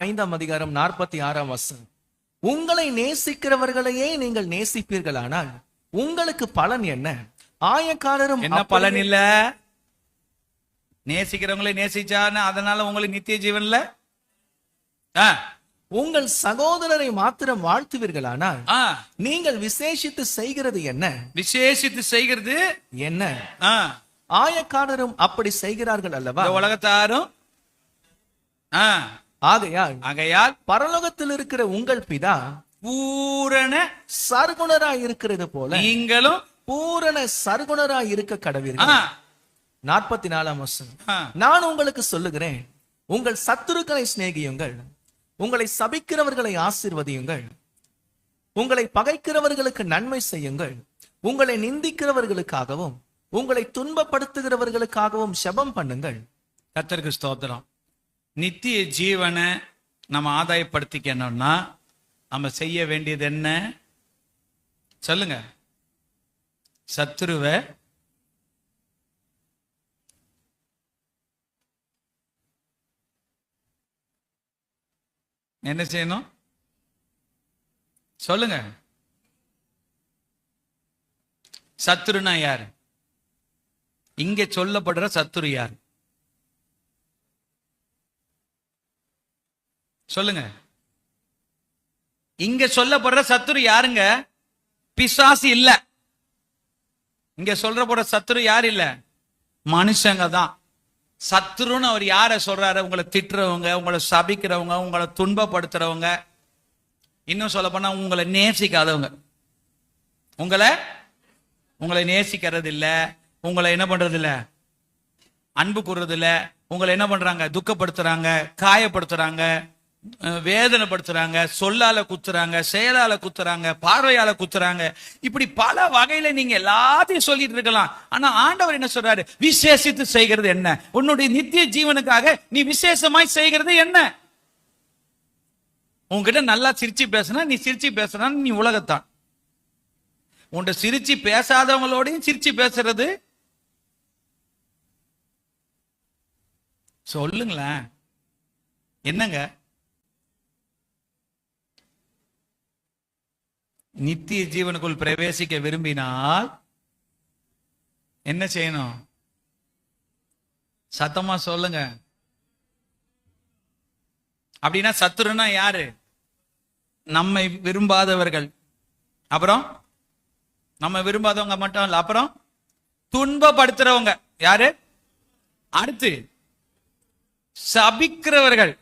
ஐந்தாம் அதிகாரம் நாற்பத்தி ஆறாம் வசனம். உங்களை நேசிக்கிறவர்களையே நீங்கள் நேசிப்பீர்களானால் உங்களுக்கு பலன் என்ன? ஆயக்காரரும் என்ன பலன் இல்ல? நேசிக்கிறவங்களை நேசிச்சான்னு அதனால உங்களுக்கு நித்திய ஜீவன்ல உங்கள் சகோதரரை மாத்திரம் வாழ்த்துவீர்களானால் நீங்கள் விசேஷித்து செய்கிறது என்ன? விசேஷித்து செய்கிறது என்ன? ஆயக்காரரும் அப்படி செய்கிறார்கள் அல்லவா? உலகத்தாரும் ஆகையால் ஆகையால் பரலோகத்தில் இருக்கிற உங்கள் பிதா பூரண சர்க்குணராய் இருக்கிறது போல நீங்களும் பூரண சர்க்குணராய் இருக்க கடவீர்கள். நாற்பத்தி நாலாம் ஆ, நான் உங்களுக்கு சொல்லுகிறேன் உங்கள் சத்துருக்களை சிநேகியுங்கள் உங்களை சபிக்கிறவர்களை ஆசீர்வதியுங்கள் உங்களை பகைக்கிறவர்களுக்கு நன்மை செய்யுங்கள் உங்களை நிந்திக்கிறவர்களுக்காகவும் உங்களை துன்பப்படுத்துகிறவர்களுக்காகவும் செபம் பண்ணுங்கள். கர்த்தருக்கு ஸ்தோத்திரம். நித்திய ஜீவனை நம்ம ஆதாயப்படுத்திக்கணும்னா நம்ம செய்ய வேண்டியது என்ன? சொல்லுங்க. சத்துருவை என்ன செய்யணும்? சொல்லுங்க. சத்துருனா யாரு? இங்க சொல்லப்படுற சத்துரு யாரு? சொல்லுங்க. இங்க சொல்லப்படுற சத்துரு யாருங்க? பிசாசு இல்ல. இங்க சொல்ற போற சத்துரு யார் இல்ல? மனுஷங்க தான். சத்துருன்னு அவர் யார சொல்றாரு? உங்களை திட்டுறவங்க உங்களை சபிக்கிறவங்க உங்களை துன்பப்படுத்துறவங்க. இன்னும் சொல்ல போனா உங்களை நேசிக்காதவங்க. உங்களை உங்களை நேசிக்கிறது இல்ல உங்களை என்ன பண்றது இல்ல அன்பு கூறுறது இல்ல உங்களை என்ன பண்றாங்க? துக்கப்படுத்துறாங்க காயப்படுத்துறாங்க. வேதனைப்படுத்துறாங்க சொல்லால குத்துறாங்க செயலால குத்துறாங்க பார்வையால குத்துறாங்க. இப்படி பல வகையில நீங்க எல்லாத்தையும் சொல்லிட்டு இருக்கலாம். ஆனா ஆண்டவர் என்ன சொல்றாரு? விசேஷித்து செய்கிறது என்ன? உன்னுடைய நித்திய ஜீவனுக்காக நீ விசேஷமாய் செய்கிறது என்ன? உன்கிட்ட நல்லா சிரிச்சு பேசுனா நீ சிரிச்சு பேசுனா நீ உலகத்தான். உன்கிட்ட சிரிச்சு பேசாதவங்களோடையும் சிரிச்சு பேசுறது. சொல்லுங்களேன். என்னங்க? நித்திய ஜீவனுக்குள் பிரவேசிக்க விரும்பினால் என்ன செய்யணும்? சத்தமா சொல்லுங்க. அப்படின்னா சத்துருன்னா யாரு? நம்மை விரும்பாதவர்கள். அப்புறம்? நம்ம விரும்பாதவங்க மட்டும் இல்ல. அப்புறம்? துன்பப்படுத்துறவங்க. யாரு? அடுத்து சபிக்கிறவர்கள்.